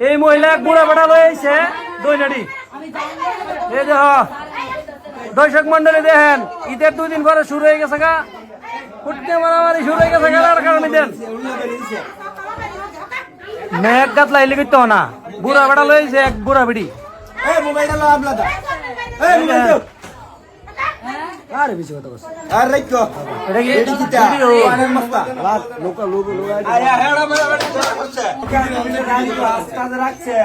এই মহিলা এক বুড়া বেটা লয়ে আইছে দৈনাডি এই দেহ দর্শক মন্ডলী দেখেন ঈদের দুই দিন পরে শুরু হয়ে গেছে গা। ফুটতে মারামারি শুরু হয়ে গেছে গা আর কারণে দেন মেঘ গাত লাইলে কিন্তু না বুড়া বেটা লয়ে আইছে এক বুড়া বিড়ি এই মোবাইলটা লো আমলা দা এই মোবাইল দাও। আরে বেশি কথা আর এটা কি মস্তা। লোক লোক লোক আরে হেড়া মেরা করছে রাখছে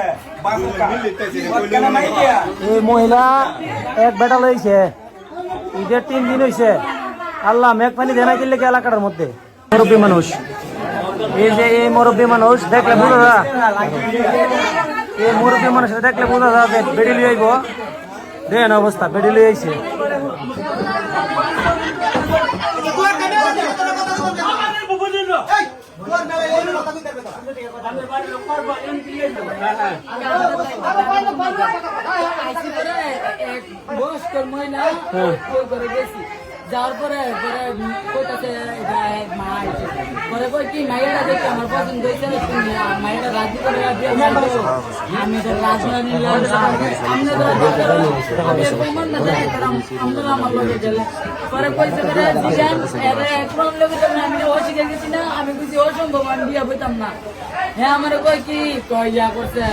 এই মহিলা এক বেটা লইছে। ঈদের তিন দিন হইছে। আল্লাহ মেঘ পানি দেনা কিনলে কি এলাকাটার মধ্যে? মুরব্বী মানুষ। এই যে এই মুরব্বী মানুষ দেখলে বোঝা যা এই মুরব্বী মানুষ দেখলে বোঝা যা যে বেড়ি লিয়ে আইব। দেখেন অবস্থা বেড়ি লিয়ে আইছে। বয়স্কর মহিলা ওই করে গেছি। যাওয়ার পরে পরে মা পরে কই কি মাইয়াটা আমার পছন্দ হয়েছে মাইয়াটা রাজি করে আমি তো না তো আমি না তারা আমরা গেলে পরে করে লগে তো আমি অস্বীকার গেছি না, আমি বুঝি অসম্ভব, আমি বিয়ে বইতাম না। হ্যাঁ আমার কই কি? কই ইয়া করছে।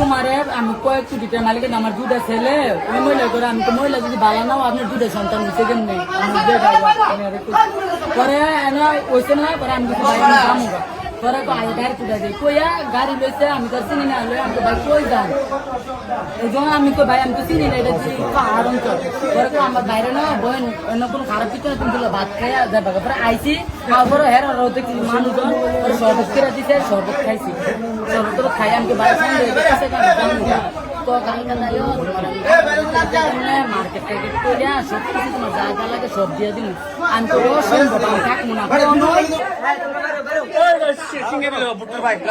তোমারে আমি কয়েক কোটিটা মালিকের আমার দুটা ছেলে ওই মহিলা করে, আমি তো মহিলা যদি বালা নাও, আপনার দুটা সন্তান হচ্ছে কেন নেই আমি পরে এনে ওইসে না, পরে আমি কিছু বাইরে যাব গা। পরে তো আগে গাড়ি তুলে দিই। কইয়া গাড়ি লইছে, আমি তো চিনি না লই আমি তো ভাই কই যান এই জন্য আমি তো ভাই, আমি তো চিনি না, এটা যে পাহাড় অঞ্চল পরে তো আমার বাইরে না, বইন, অন্য কোনো খারাপ কিছু না, তুমি ভাত খাইয়া যাবে পরে আইসি তারপরে হের আর দেখছি মানুষজন পরে শরবত করে দিছে, শরবত খাইছি। শরবত খাই আমি তো বাইরে। তো কালকে মার্কেট টার্কেট করিয়া সব কিছু তোমার যা যা লাগে সব দিয়ে দিন আমি তো অসম্ভব আমি থাকব না সিঙ্গে দিল বুট্টু ভাই ল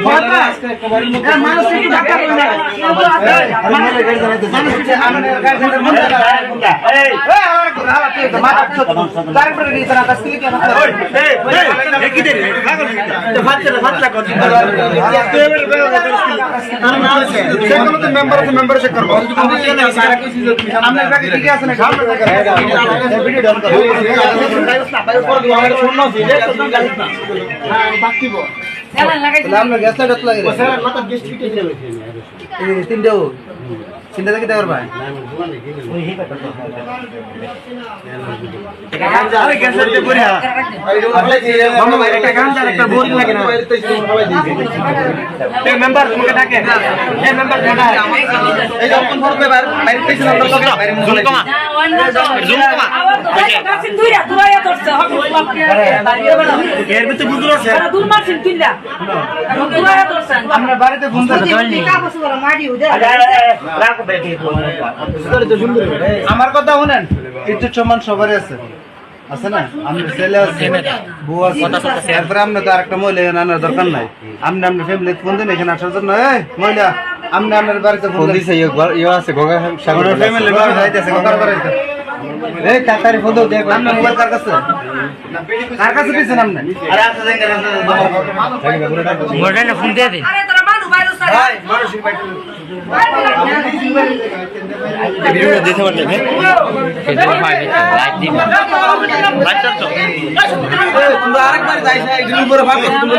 ফরবে বাইরে বাইরে থেকে আমরা তো। বাইরে মুখ কমা এর ভিতরে বুঝলো আছে আমরা বাড়িতে ফোন আমার কথা শুনেন? ইজ্জত সম্মান সবারই আছে। আছে না? আমি ছেলে আছে বউ আছে। তারপরে আপনি তো আরেকটা মহিলা এখানে আনার দরকার নাই। আপনি আপনার ফ্যামিলি ফোন দিন এখানে আসার জন্য। এই মহিলা আপনি আপনার বাড়িতে ফোন দিছে ইয়ে আছে গোগা ফ্যামিলি বাড়ি যাইতেছে গোগার বাড়িতে এই তাড়াতাড়ি ফটো দাও দেখো আপনার কার কাছে? কার কাছে দিয়েছেন আপনি আরে আপনি দেন মোবাইলে ফোন দিয়ে দিন আরে তোরা মানু ভাইরাস ভাই মানুষ ভাই ভিডিওটা দিতে পারলেন ফেসবুক ভাই লাইক দিন। বাচ্চা তো তোমরা আরেকবার যাইছ না এগুলোর উপরে ভাবে তুমি